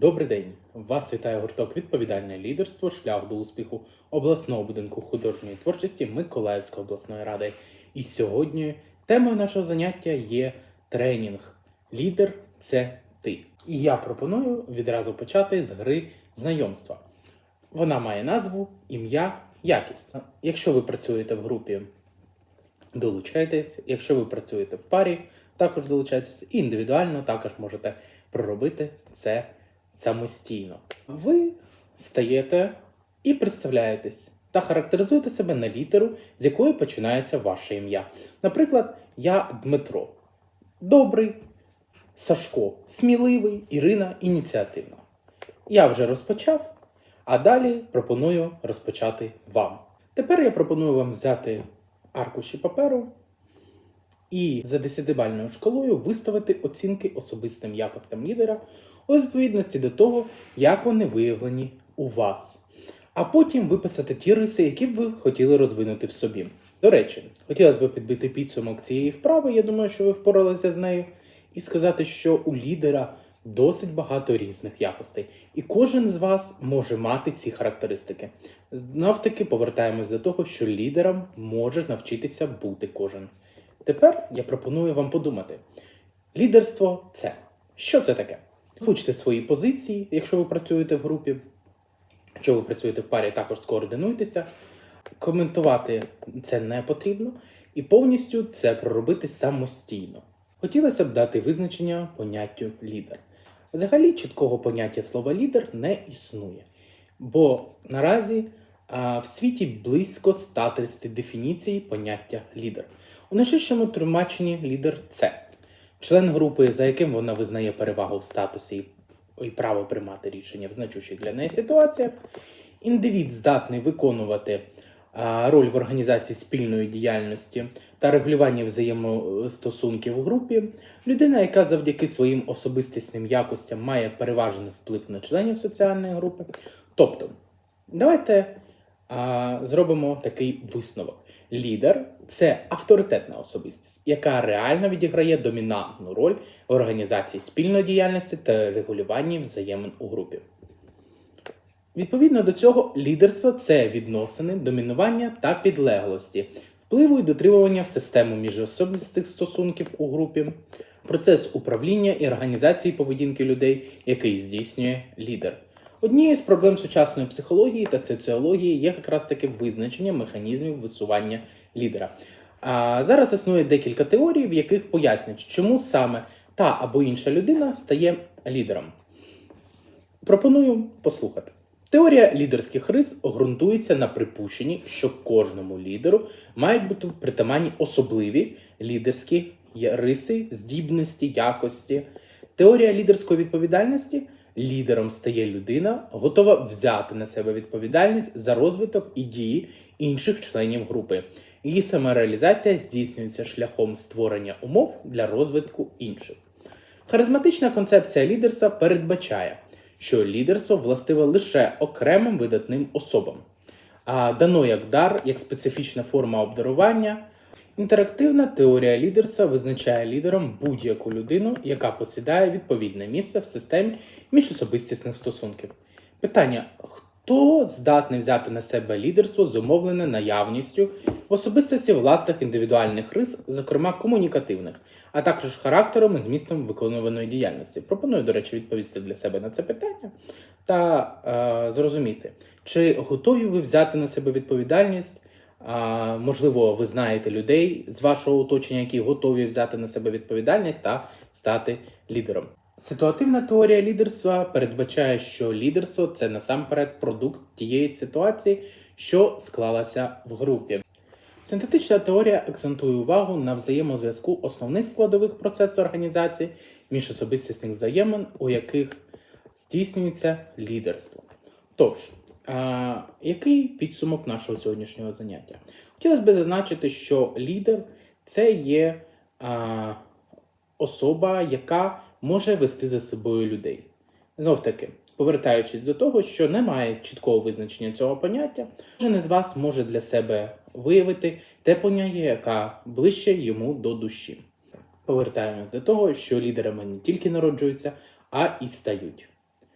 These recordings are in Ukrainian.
Добрий день! Вас вітає гурток Відповідальне лідерство, шлях до успіху обласного будинку художньої творчості Миколаївської обласної ради. І сьогодні темою нашого заняття є тренінг. Лідер це ти. І я пропоную відразу почати з гри знайомства. Вона має назву ім'я, якість. Якщо ви працюєте в групі, долучайтесь. Якщо ви працюєте в парі, також долучайтесь. І індивідуально також можете проробити це самостійно. Ви стаєте і представляєтесь та характеризуєте себе на літеру, з якої починається ваше ім'я. Наприклад, я Дмитро. Добрий, Сашко, сміливий, Ірина ініціативна. Я вже розпочав, а далі пропоную розпочати вам. Тепер я пропоную вам взяти аркуші паперу і за 10-бальною шкалою виставити оцінки особистим якостям лідера у відповідності до того, як вони виявлені у вас. А потім виписати ті риси, які б ви хотіли розвинути в собі. До речі, хотілося б підбити підсумок цієї вправи, я думаю, що ви впоралися з нею, і сказати, що у лідера досить багато різних якостей, і кожен з вас може мати ці характеристики. Навтаки повертаємось до того, що лідером може навчитися бути кожен. Тепер я пропоную вам подумати: лідерство це що це таке? Озвучте свої позиції, якщо ви працюєте в групі. Якщо ви працюєте в парі, також скоординуйтеся. Коментувати це не потрібно, і повністю це проробити самостійно. Хотілося б дати визначення поняттю лідер. Взагалі, чіткого поняття слова лідер не існує, бо наразі в світі близько 130 дефініцій поняття лідер. У найширшому тлумаченні лідер це член групи, за яким вона визнає перевагу в статусі і право приймати рішення в значущих для неї ситуаціях. Індивід здатний виконувати роль в організації спільної діяльності та регулюванні взаємостосунків в групі. Людина, яка завдяки своїм особистісним якостям має переважений вплив на членів соціальної групи. Тобто, давайте зробимо такий висновок. Лідер це авторитетна особистість, яка реально відіграє домінантну роль в організації спільної діяльності та регулюванні взаємин у групі. Відповідно до цього, лідерство це відносини, домінування та підлеглості, впливу і дотримування в систему міжособистих стосунків у групі, процес управління і організації поведінки людей, який здійснює лідер. Однією з проблем сучасної психології та соціології є якраз таки визначення механізмів висування лідера. А зараз існує декілька теорій, в яких пояснять, чому саме та або інша людина стає лідером. Пропоную послухати. Теорія лідерських рис ґрунтується на припущенні, що кожному лідеру мають бути притаманні особливі лідерські риси, здібності, якості. Теорія лідерської відповідальності лідером стає людина, готова взяти на себе відповідальність за розвиток і дії інших членів групи. Її самореалізація здійснюється шляхом створення умов для розвитку інших. Харизматична концепція лідерства передбачає, що лідерство властиве лише окремим видатним особам, а дано як дар, як специфічна форма обдарування. Інтерактивна теорія лідерства визначає лідером будь-яку людину, яка посідає відповідне місце в системі міжособистісних стосунків. Питання: хто здатний взяти на себе лідерство, зумовлене наявністю в особистості власних індивідуальних рис, зокрема комунікативних, а також характером і змістом виконуваної діяльності? Пропоную, до речі, відповісти для себе на це питання та е, зрозуміти, чи готові ви взяти на себе відповідальність. Можливо, ви знаєте людей з вашого оточення, які готові взяти на себе відповідальність та стати лідером. Ситуативна теорія лідерства передбачає, що лідерство це насамперед продукт тієї ситуації, що склалася в групі. Синтетична теорія акцентує увагу на взаємозв'язку основних складових процесу організації міжособистісних взаємин, у яких здійснюється лідерство. Тож, який підсумок нашого сьогоднішнього заняття? Хотілося б зазначити, що лідер це є а, особа, яка може вести за собою людей. Знов таки, повертаючись до того, що немає чіткого визначення цього поняття, кожен із вас може для себе виявити те поняття, яка ближче йому до душі. Повертаємось до того, що лідерами не тільки народжуються, а і стають.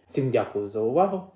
Всім дякую за увагу.